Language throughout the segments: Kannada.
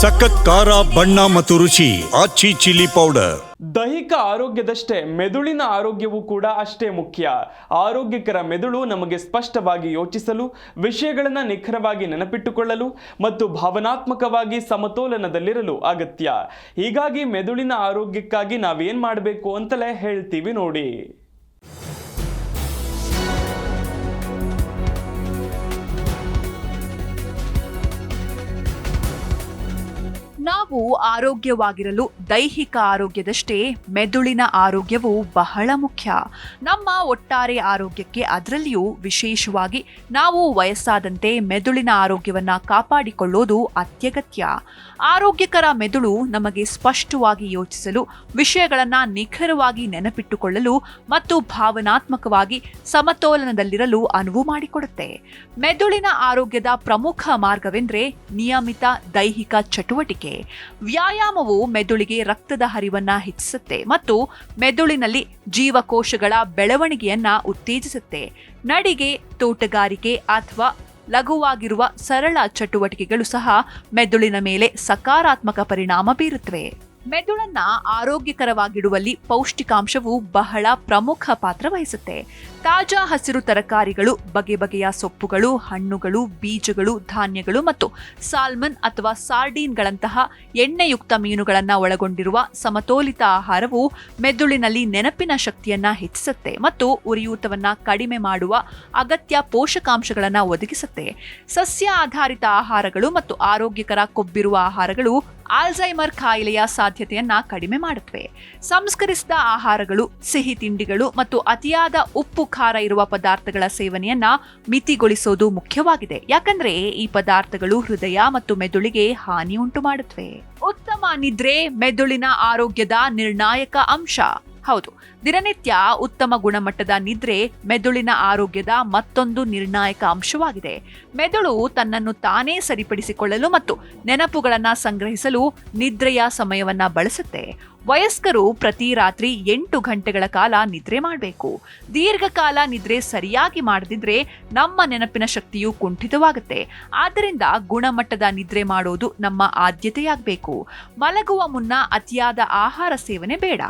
ಸಖತ್ ಖಾರ, ಬಣ್ಣ ಮತ್ತು ರುಚಿ ಆಚಿ ಚಿಲ್ಲಿ ಪೌಡರ್. ದೈಹಿಕ ಆರೋಗ್ಯದಷ್ಟೇ, ಮೆದುಳಿನ ಆರೋಗ್ಯವೂ ಕೂಡ ಅಷ್ಟೇ ಮುಖ್ಯ. ಆರೋಗ್ಯಕರ ಮೆದುಳು ನಮಗೆ ಸ್ಪಷ್ಟವಾಗಿ ಯೋಚಿಸಲು, ವಿಷಯಗಳನ್ನು ನಿಖರವಾಗಿ ನೆನಪಿಟ್ಟುಕೊಳ್ಳಲು ಮತ್ತು ಭಾವನಾತ್ಮಕವಾಗಿ ಸಮತೋಲನದಲ್ಲಿರಲು ಅಗತ್ಯ. ಹೀಗಾಗಿ ಮೆದುಳಿನ ಆರೋಗ್ಯಕ್ಕಾಗಿ ನಾವೇನು ಮಾಡಬೇಕು ಅಂತಲೇ ಹೇಳ್ತೀವಿ ನೋಡಿ. ನಾವು ಆರೋಗ್ಯವಾಗಿರಲು ದೈಹಿಕ ಆರೋಗ್ಯದಷ್ಟೇ ಮೆದುಳಿನ ಆರೋಗ್ಯವು ಬಹಳ ಮುಖ್ಯ. ನಮ್ಮ ಒಟ್ಟಾರೆ ಆರೋಗ್ಯಕ್ಕೆ ಅದರಲ್ಲಿಯೂ ವಿಶೇಷವಾಗಿ ನಾವು ವಯಸ್ಸಾದಂತೆ ಮೆದುಳಿನ ಆರೋಗ್ಯವನ್ನು ಕಾಪಾಡಿಕೊಳ್ಳೋದು ಅತ್ಯಗತ್ಯ. ಆರೋಗ್ಯಕರ ಮೆದುಳು ನಮಗೆ ಸ್ಪಷ್ಟವಾಗಿ ಯೋಚಿಸಲು, ವಿಷಯಗಳನ್ನು ನಿಖರವಾಗಿ ನೆನಪಿಟ್ಟುಕೊಳ್ಳಲು ಮತ್ತು ಭಾವನಾತ್ಮಕವಾಗಿ ಸಮತೋಲನದಲ್ಲಿರಲು ಅನುವು ಮಾಡಿಕೊಡುತ್ತೆ. ಮೆದುಳಿನ ಆರೋಗ್ಯದ ಪ್ರಮುಖ ಮಾರ್ಗವೆಂದರೆ ನಿಯಮಿತ ದೈಹಿಕ ಚಟುವಟಿಕೆ. ವ್ಯಾಯಾಮವು ಮೆದುಳಿಗೆ ರಕ್ತದ ಹರಿವನ್ನ ಹೆಚ್ಚಿಸುತ್ತೆ ಮತ್ತು ಮೆದುಳಿನಲ್ಲಿ ಜೀವಕೋಶಗಳ ಬೆಳವಣಿಗೆಯನ್ನ ಉತ್ತೇಜಿಸುತ್ತೆ. ನಡಿಗೆ, ತೋಟಗಾರಿಕೆ ಅಥವಾ ಲಘುವಾಗಿರುವ ಸರಳ ಚಟುವಟಿಕೆಗಳು ಸಹ ಮೆದುಳಿನ ಮೇಲೆ ಸಕಾರಾತ್ಮಕ ಪರಿಣಾಮ ಬೀರುತ್ತವೆ. ಮೆದುಳನ್ನ ಆರೋಗ್ಯಕರವಾಗಿಡುವಲ್ಲಿ ಪೌಷ್ಟಿಕಾಂಶವು ಬಹಳ ಪ್ರಮುಖ ಪಾತ್ರ ವಹಿಸುತ್ತೆ. ತಾಜಾ ಹಸಿರು ತರಕಾರಿಗಳು, ಬಗೆ ಬಗೆಯ ಸೊಪ್ಪುಗಳು, ಹಣ್ಣುಗಳು, ಬೀಜಗಳು, ಧಾನ್ಯಗಳು ಮತ್ತು ಸಾಲ್ಮನ್ ಅಥವಾ ಸಾರ್ಡೀನ್ಗಳಂತಹ ಎಣ್ಣೆಯುಕ್ತ ಮೀನುಗಳನ್ನು ಒಳಗೊಂಡಿರುವ ಸಮತೋಲಿತ ಆಹಾರವು ಮೆದುಳಿನಲ್ಲಿ ನೆನಪಿನ ಶಕ್ತಿಯನ್ನ ಹೆಚ್ಚಿಸುತ್ತೆ ಮತ್ತು ಉರಿಯೂತವನ್ನ ಕಡಿಮೆ ಮಾಡುವ ಅಗತ್ಯ ಪೋಷಕಾಂಶಗಳನ್ನು ಒದಗಿಸುತ್ತೆ. ಸಸ್ಯ ಆಧಾರಿತ ಆಹಾರಗಳು ಮತ್ತು ಆರೋಗ್ಯಕರ ಕೊಬ್ಬಿರುವ ಆಹಾರಗಳು ಆಲ್ಝೈಮರ್ ಕಾಯಿಲೆಯ ಸಾಧ್ಯತೆಯನ್ನ ಕಡಿಮೆ ಮಾಡುತ್ತವೆ. ಸಂಸ್ಕರಿಸಿದ ಆಹಾರಗಳು, ಸಿಹಿ ತಿಂಡಿಗಳು ಮತ್ತು ಅತಿಯಾದ ಉಪ್ಪು, ಖಾರ ಇರುವ ಪದಾರ್ಥಗಳ ಸೇವನೆಯನ್ನ ಮಿತಿಗೊಳಿಸೋದು ಮುಖ್ಯವಾಗಿದೆ. ಯಾಕಂದ್ರೆ ಈ ಪದಾರ್ಥಗಳು ಹೃದಯ ಮತ್ತು ಮೆದುಳಿಗೆ ಹಾನಿ ಉಂಟು ಮಾಡುತ್ತವೆ. ಉತ್ತಮ ನಿದ್ರೆ ಮೆದುಳಿನ ಆರೋಗ್ಯದ ನಿರ್ಣಾಯಕ ಅಂಶ. ಹೌದು. ದಿನನಿತ್ಯ ಉತ್ತಮ ಗುಣಮಟ್ಟದ ನಿದ್ರೆ ಮೆದುಳಿನ ಆರೋಗ್ಯದ ಮತ್ತೊಂದು ನಿರ್ಣಾಯಕ ಅಂಶವಾಗಿದೆ. ಮೆದುಳು ತನ್ನನ್ನು ತಾನೇ ಸರಿಪಡಿಸಿಕೊಳ್ಳಲು ಮತ್ತು ನೆನಪುಗಳನ್ನು ಸಂಗ್ರಹಿಸಲು ನಿದ್ರೆಯ ಸಮಯವನ್ನ ಬಳಸುತ್ತೆ. ವಯಸ್ಕರು ಪ್ರತಿ ರಾತ್ರಿ ಎಂಟು ಗಂಟೆಗಳ ಕಾಲ ನಿದ್ರೆ ಮಾಡಬೇಕು. ದೀರ್ಘಕಾಲ ನಿದ್ರೆ ಸರಿಯಾಗಿ ಮಾಡದಿದ್ರೆ ನಮ್ಮ ನೆನಪಿನ ಶಕ್ತಿಯು ಕುಂಠಿತವಾಗುತ್ತೆ. ಆದ್ದರಿಂದ ಗುಣಮಟ್ಟದ ನಿದ್ರೆ ಮಾಡೋದು ನಮ್ಮ ಆದ್ಯತೆಯಾಗಬೇಕು. ಮಲಗುವ ಮುನ್ನ ಅತಿಯಾದ ಆಹಾರ ಸೇವನೆ ಬೇಡ.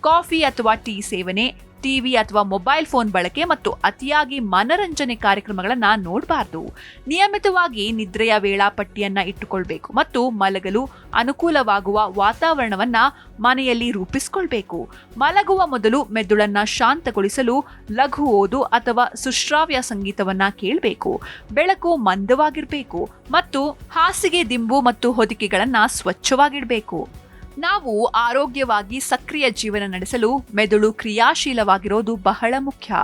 ಕಾಫಿ ಅಥವಾ ಟೀ ಸೇವನೆ ಟಿವಿ ಅಥವಾ ಮೊಬೈಲ್ ಫೋನ್ ಬಳಕೆ ಮತ್ತು ಅತಿಯಾಗಿ ಮನರಂಜನೆ ಕಾರ್ಯಕ್ರಮಗಳನ್ನು ನೋಡಬಾರ್ದು. ನಿಯಮಿತವಾಗಿ ನಿದ್ರೆಯ ವೇಳಾಪಟ್ಟಿಯನ್ನು ಇಟ್ಟುಕೊಳ್ಬೇಕು ಮತ್ತು ಮಲಗಲು ಅನುಕೂಲವಾಗುವ ವಾತಾವರಣವನ್ನು ಮನೆಯಲ್ಲಿ ರೂಪಿಸಿಕೊಳ್ಬೇಕು. ಮಲಗುವ ಮೊದಲು ಮೆದುಳನ್ನು ಶಾಂತಗೊಳಿಸಲು ಲಘು ಓದು ಅಥವಾ ಸುಶ್ರಾವ್ಯ ಸಂಗೀತವನ್ನು ಕೇಳಬೇಕು. ಬೆಳಕು ಮಂದವಾಗಿರಬೇಕು ಮತ್ತು ಹಾಸಿಗೆ, ದಿಂಬು ಮತ್ತು ಹೊದಿಕೆಗಳನ್ನು ಸ್ವಚ್ಛವಾಗಿಡಬೇಕು. ನಾವು ಆರೋಗ್ಯವಾಗಿ ಸಕ್ರಿಯ ಜೀವನ ನಡೆಸಲು ಮೆದುಳು ಕ್ರಿಯಾಶೀಲವಾಗಿರೋದು ಬಹಳ ಮುಖ್ಯ.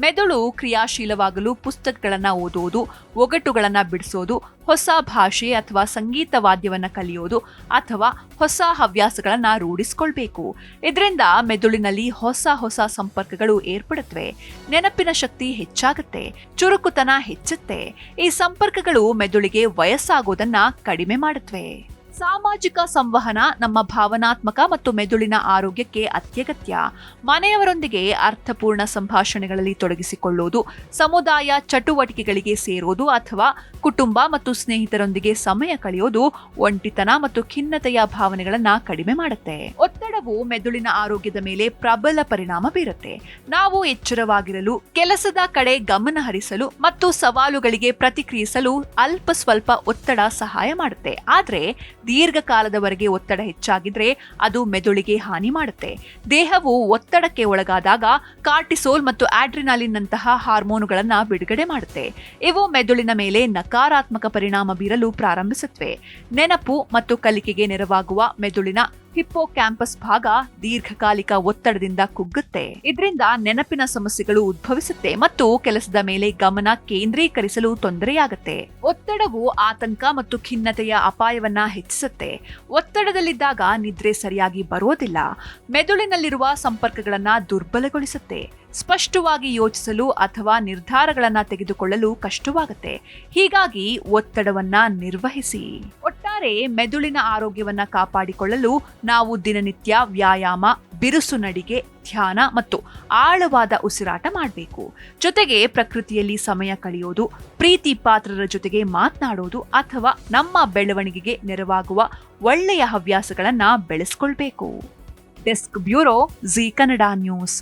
ಮೆದುಳು ಕ್ರಿಯಾಶೀಲವಾಗಲು ಪುಸ್ತಕಗಳನ್ನು ಓದುವುದು, ಒಗಟುಗಳನ್ನು ಬಿಡಿಸೋದು, ಹೊಸ ಭಾಷೆ ಅಥವಾ ಸಂಗೀತ ವಾದ್ಯವನ್ನು ಕಲಿಯೋದು ಅಥವಾ ಹೊಸ ಹವ್ಯಾಸಗಳನ್ನು ರೂಢಿಸ್ಕೊಳ್ಬೇಕು. ಇದರಿಂದ ಮೆದುಳಿನಲ್ಲಿ ಹೊಸ ಹೊಸ ಸಂಪರ್ಕಗಳು ಏರ್ಪಡುತ್ತವೆ. ನೆನಪಿನ ಶಕ್ತಿ ಹೆಚ್ಚಾಗುತ್ತೆ, ಚುರುಕುತನ ಹೆಚ್ಚುತ್ತೆ. ಈ ಸಂಪರ್ಕಗಳು ಮೆದುಳಿಗೆ ವಯಸ್ಸಾಗೋದನ್ನ ಕಡಿಮೆ ಮಾಡುತ್ತವೆ. ಸಾಮಾಜಿಕ ಸಂವಹನ ನಮ್ಮ ಭಾವನಾತ್ಮಕ ಮತ್ತು ಮೆದುಳಿನ ಆರೋಗ್ಯಕ್ಕೆ ಅತ್ಯಗತ್ಯ. ಮನೆಯವರೊಂದಿಗೆ ಅರ್ಥಪೂರ್ಣ ಸಂಭಾಷಣೆಗಳಲ್ಲಿ ತೊಡಗಿಸಿಕೊಳ್ಳುವುದು ಸಮುದಾಯ ಚಟುವಟಿಕೆಗಳಿಗೆ ಸೇರೋದು ಅಥವಾ ಕುಟುಂಬ ಮತ್ತು ಸ್ನೇಹಿತರೊಂದಿಗೆ ಸಮಯ ಕಳೆಯೋದು ಒಂಟಿತನ ಮತ್ತು ಖಿನ್ನತೆಯ ಭಾವನೆಗಳನ್ನು ಕಡಿಮೆ ಮಾಡುತ್ತೆ. ಒತ್ತಡವು ಮೆದುಳಿನ ಆರೋಗ್ಯದ ಮೇಲೆ ಪ್ರಬಲ ಪರಿಣಾಮ ಬೀರುತ್ತೆ. ನಾವು ಎಚ್ಚರವಾಗಿರಲು, ಕೆಲಸದ ಕಡೆ ಗಮನ ಹರಿಸಲು ಮತ್ತು ಸವಾಲುಗಳಿಗೆ ಪ್ರತಿಕ್ರಿಯಿಸಲು ಅಲ್ಪ ಸ್ವಲ್ಪ ಒತ್ತಡ ಸಹಾಯ ಮಾಡುತ್ತೆ. ಆದ್ರೆ, ದೀರ್ಘಕಾಲದವರೆಗೆ ಒತ್ತಡ ಹೆಚ್ಚಾಗಿದ್ರೆ ಅದು ಮೆದುಳಿಗೆ ಹಾನಿ ಮಾಡುತ್ತೆ. ದೇಹವು ಒತ್ತಡಕ್ಕೆ ಒಳಗಾದಾಗ ಕಾರ್ಟಿಸೋಲ್ ಮತ್ತು ಆಡ್ರಿನಾಲಿನ್ ನಂತಹ ಹಾರ್ಮೋನುಗಳನ್ನ ಬಿಡುಗಡೆ ಮಾಡುತ್ತೆ. ಇವು ಮೆದುಳಿನ ಮೇಲೆ ನಕಾರಾತ್ಮಕ ಪರಿಣಾಮ ಬೀರಲು ಪ್ರಾರಂಭಿಸುತ್ತವೆ ನೆನಪು ಮತ್ತು ಕಲಿಕೆಗೆ ನೆರವಾಗುವ ಮೆದುಳಿನ ಹಿಪ್ಪೋ ಕ್ಯಾಂಪಸ್ ಭಾಗ ದೀರ್ಘಕಾಲಿಕ ಒತ್ತಡದಿಂದ ಕುಗ್ಗುತ್ತೆ. ಇದರಿಂದ ನೆನಪಿನ ಸಮಸ್ಯೆಗಳು ಉದ್ಭವಿಸುತ್ತೆ ಮತ್ತು ಕೆಲಸದ ಮೇಲೆ ಗಮನ ಕೇಂದ್ರೀಕರಿಸಲು ತೊಂದರೆಯಾಗುತ್ತೆ. ಒತ್ತಡವು ಆತಂಕ ಮತ್ತು ಖಿನ್ನತೆಯ ಅಪಾಯವನ್ನ ಹೆಚ್ಚಿಸುತ್ತೆ. ಒತ್ತಡದಲ್ಲಿದ್ದಾಗ ನಿದ್ರೆ ಸರಿಯಾಗಿ ಬರೋದಿಲ್ಲ. ಮೆದುಳಿನಲ್ಲಿರುವ ಸಂಪರ್ಕಗಳನ್ನ ದುರ್ಬಲಗೊಳಿಸುತ್ತೆ. ಸ್ಪಷ್ಟವಾಗಿ ಯೋಚಿಸಲು ಅಥವಾ ನಿರ್ಧಾರಗಳನ್ನ ತೆಗೆದುಕೊಳ್ಳಲು ಕಷ್ಟವಾಗುತ್ತೆ. ಹೀಗಾಗಿ ಒತ್ತಡವನ್ನ ನಿರ್ವಹಿಸಿ. ಒಟ್ಟಾರೆ ಮೆದುಳಿನ ಆರೋಗ್ಯವನ್ನು ಕಾಪಾಡಿಕೊಳ್ಳಲು ನಾವು ದಿನನಿತ್ಯ ವ್ಯಾಯಾಮ, ಬಿರುಸು ನಡಿಗೆ, ಧ್ಯಾನ ಮತ್ತು ಆಳವಾದ ಉಸಿರಾಟ ಮಾಡಬೇಕು. ಜೊತೆಗೆ ಪ್ರಕೃತಿಯಲ್ಲಿ ಸಮಯ ಕಳೆಯೋದು, ಪ್ರೀತಿ ಪಾತ್ರರ ಜೊತೆಗೆ ಮಾತನಾಡೋದು ಅಥವಾ ನಮ್ಮ ಬೆಳವಣಿಗೆಗೆ ನೆರವಾಗುವ ಒಳ್ಳೆಯ ಹವ್ಯಾಸಗಳನ್ನು ಬೆಳೆಸ್ಕೊಳ್ಬೇಕು. Desk bureau Zee Kannada news.